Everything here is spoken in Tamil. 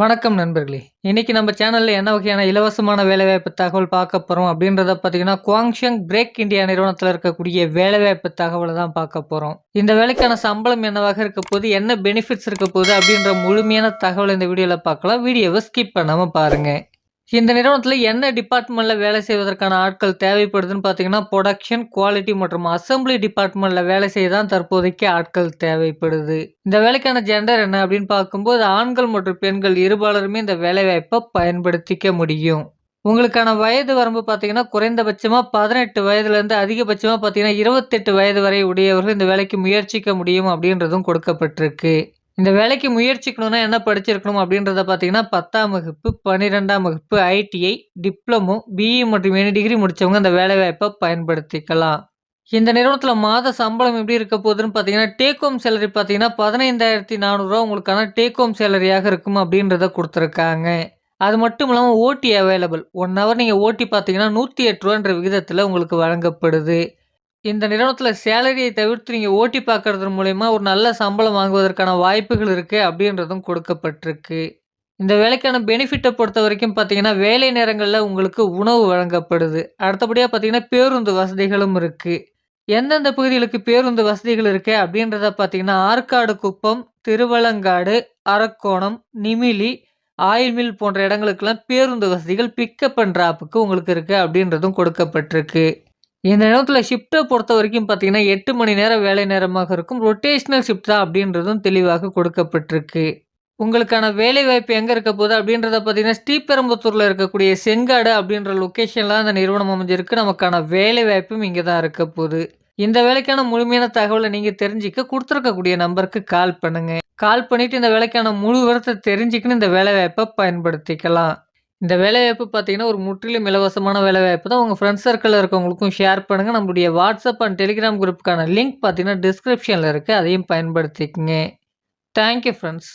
வணக்கம் நண்பர்களே. இன்னைக்கு நம்ம சேனலில் என்ன வகையான இலவசமான வேலைவாய்ப்பு தகவல் பார்க்க போகிறோம் அப்படின்றத பார்த்தீங்கன்னா குவாங்ஷங் பிரேக் இந்தியா நிறுவனத்தில் இருக்கக்கூடிய வேலைவாய்ப்பு தகவலை தான் பார்க்க போகிறோம் இந்த வேலைக்கான சம்பளம் என்னவாக இருக்க போகுது என்ன பெனிஃபிட்ஸ் இருக்க போகுது அப்படின்ற முழுமையான தகவல் இந்த வீடியோவில் பார்க்கலாம். வீடியோவை ஸ்கிப் பண்ணாமல் பாருங்கள் இந்த நிறுவனத்தில் என்ன டிபார்ட்மெண்ட்டில் வேலை செய்வதற்கான ஆட்கள் தேவைப்படுதுன்னு பார்த்தீங்கன்னா ப்ரொடக்ஷன் குவாலிட்டி மற்றும் அசம்பிளி டிபார்ட்மெண்ட்டில் வேலை செய்ய தான் தற்போதைக்கு ஆட்கள் தேவைப்படுது. இந்த வேலைக்கான ஜெண்டர் என்ன அப்படின்னு பார்க்கும்போது ஆண்கள் மற்றும் பெண்கள் இருபாலருமே இந்த வேலைவாய்ப்பை பயன்படுத்திக்க முடியும். உங்களுக்கான வயது வரம்பு பார்த்தீங்கன்னா குறைந்தபட்சமாக பதினெட்டு வயதுலேருந்து அதிகபட்சமாக பார்த்தீங்கன்னா இருபத்தெட்டு வயது வரை உடையவர்கள் இந்த வேலைக்கு முயற்சிக்க முடியும் அப்படின்றதும் கொடுக்கப்பட்டிருக்கு. இந்த வேலைக்கு முயற்சிக்கணும்னா என்ன படிச்சிருக்கணும் அப்படின்றத பார்த்தீங்கன்னா பத்தாம் வகுப்பு பன்னிரெண்டாம் வகுப்பு I T I diploma B E மற்றும் எனி டிகிரி முடித்தவங்க அந்த வேலைவாய்ப்பை பயன்படுத்திக்கலாம். இந்த நிறுவனத்தில் மாத சம்பளம் எப்படி இருக்க போகுதுன்னு பார்த்தீங்கன்னா டேக் ஹோம் சேலரி பார்த்தீங்கன்னா பதினைந்தாயிரத்தி நானூறுரூவா உங்களுக்கான டேக் ஹோம் சேலரியாக இருக்கும் அப்படின்றத கொடுத்துருக்காங்க. அது மட்டும் இல்லாமல் ஓட்டி அவைலபிள் ஒன் ஹவர் நீங்கள் ஓட்டி பார்த்தீங்கன்னா நூற்றி எட்டு ரூபான்ற விகிதத்தில் உங்களுக்கு வழங்கப்படுது. இந்த நிறுவனத்தில் சேலரியை தவிர்த்து நீங்கள் ஓட்டி பார்க்கறது மூலயமா ஒரு நல்ல சம்பளம் வாங்குவதற்கான வாய்ப்புகள் இருக்குது அப்படின்றதும் கொடுக்கப்பட்டிருக்கு. இந்த வேலைக்கான பெனிஃபிட்டை பொறுத்த வரைக்கும் பார்த்தீங்கன்னா வேலை நேரங்களில் உங்களுக்கு உணவு வழங்கப்படுது. அடுத்தபடியாக பார்த்தீங்கன்னா பேருந்து வசதிகளும் இருக்குது எந்தெந்த பகுதிகளுக்கு பேருந்து வசதிகள் இருக்குது அப்படின்றத பார்த்தீங்கன்னா ஆற்காடு குப்பம் திருவலங்காடு அரக்கோணம் நிமிலி ஆயில் மில் போன்ற இடங்களுக்கெல்லாம் பேருந்து வசதிகள் பிக்கப் அண்ட் ட்ராப்புக்கு உங்களுக்கு இருக்குது அப்படின்றதும் கொடுக்கப்பட்டிருக்கு. இந்த நேரத்தில் ஷிஃப்ட்டை பொறுத்த வரைக்கும் பார்த்தீங்கன்னா எட்டு மணி நேரம் வேலை நேரமாக இருக்கும். ரொட்டேஷ்னல் ஷிஃப்ட் தான் அப்படின்றதும் தெளிவாக கொடுக்கப்பட்டிருக்கு. உங்களுக்கான வேலை வாய்ப்பு எங்கே இருக்க போகுது அப்படின்றத பார்த்தீங்கன்னா ஸ்ரீபெரும்புத்தூரில் இருக்கக்கூடிய செங்காடு அப்படின்ற லொக்கேஷனில் அந்த நிறுவனம் அமைஞ்சிருக்கு. நமக்கான வேலை வாய்ப்பும் இங்கே தான் இருக்க போகுது. இந்த வேலைக்கான முழுமையான தகவலை நீங்கள் தெரிஞ்சிக்க கொடுத்துருக்கக்கூடிய நம்பருக்கு கால் பண்ணுங்கள் கால் பண்ணிவிட்டு இந்த வேலைக்கான முழு விவரத்தை தெரிஞ்சுக்கின்னு இந்த வேலை வாய்ப்பை பயன்படுத்திக்கலாம். இந்த வேலைவாய்ப்பு பார்த்தீங்கன்னா ஒரு முற்றிலும் இலவசமான வேலைவாய்ப்பு தான். உங்கள் ஃப்ரெண்ட்ஸ் சர்க்கிளில் இருக்கவங்களுக்கும் ஷேர் பண்ணுங்கள் நம்மளுடைய வாட்ஸ்அப் அண்ட் டெலிகிராம் குரூப்புக்கான லிங்க் பார்த்தீங்கன்னா டிஸ்கிரிப்ஷனில் இருக்குது அதையும் பயன்படுத்திக்கங்க. Thank you friends